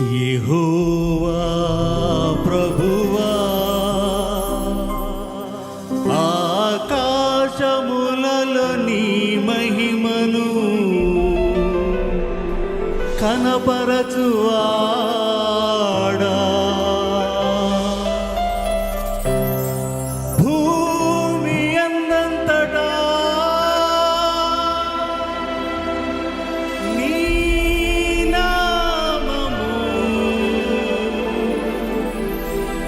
యెహోవా ప్రభువా ఆకాశములలో నీ మహిమను కనపరచువా.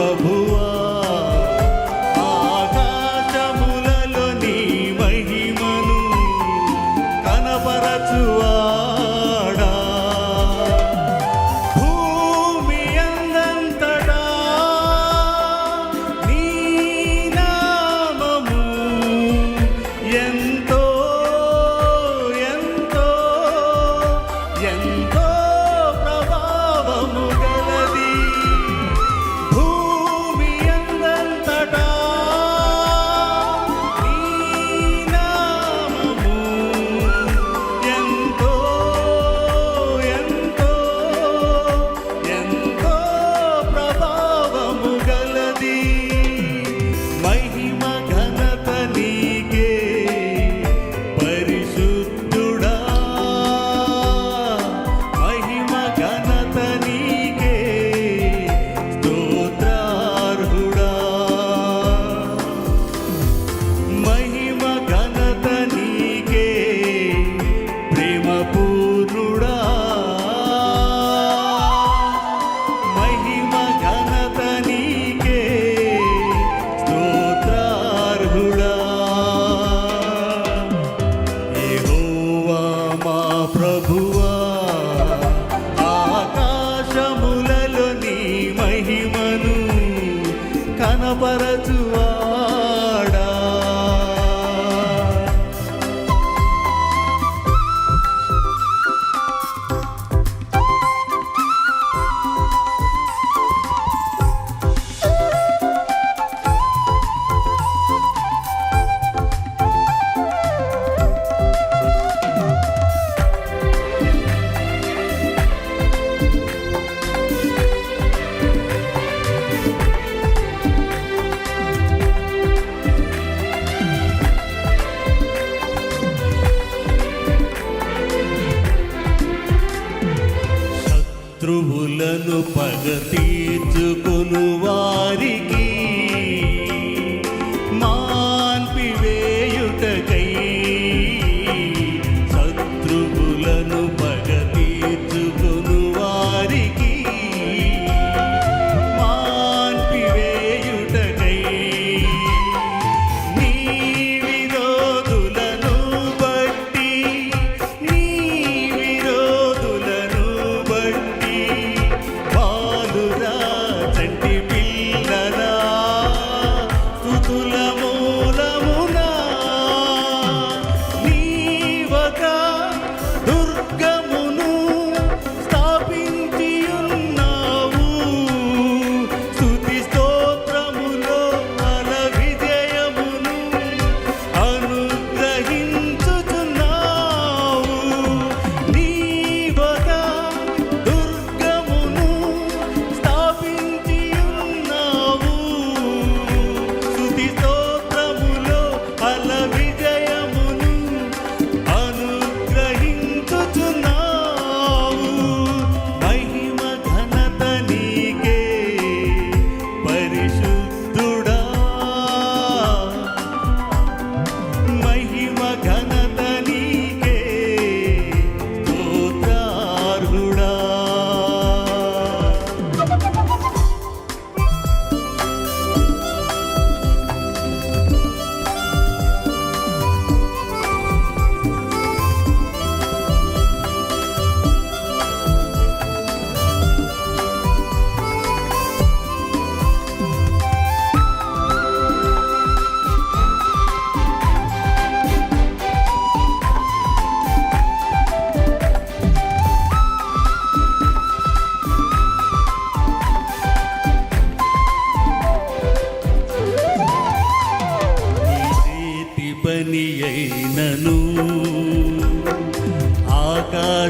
प्रभु para tu. పగ తీర్చుకో.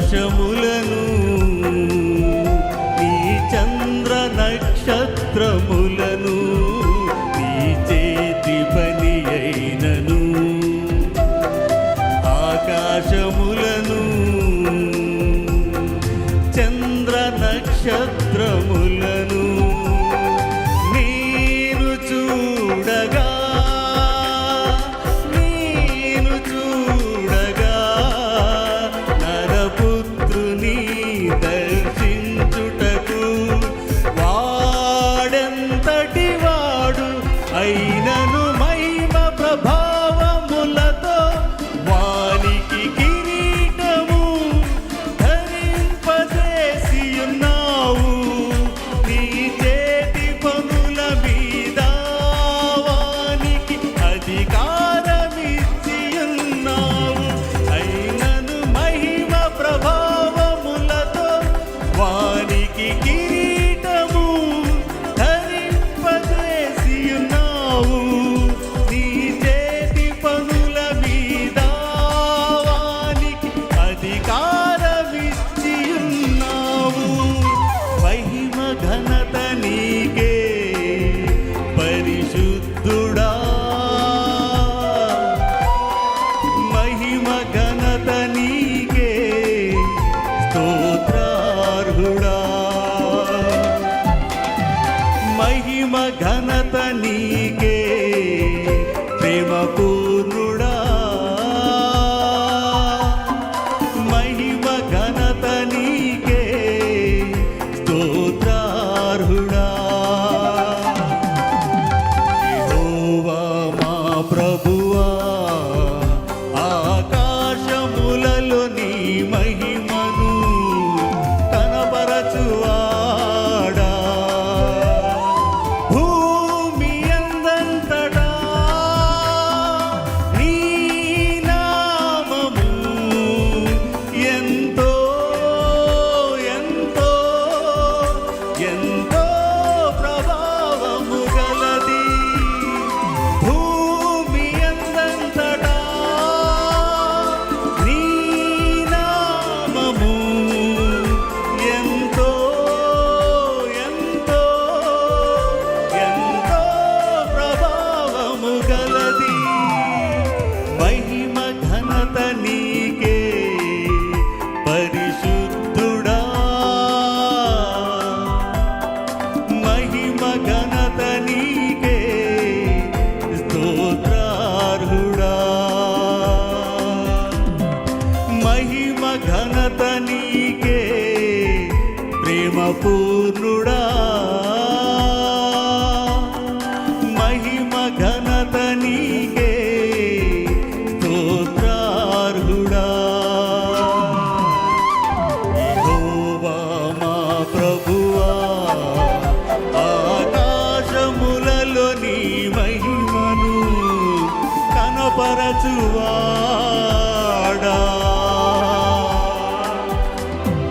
ఆకాశములను నీ చంద్ర నక్షత్రములను నీ చేతి పని అయినను. ఆకాశములను చంద్ర నక్షత్రములను Bye.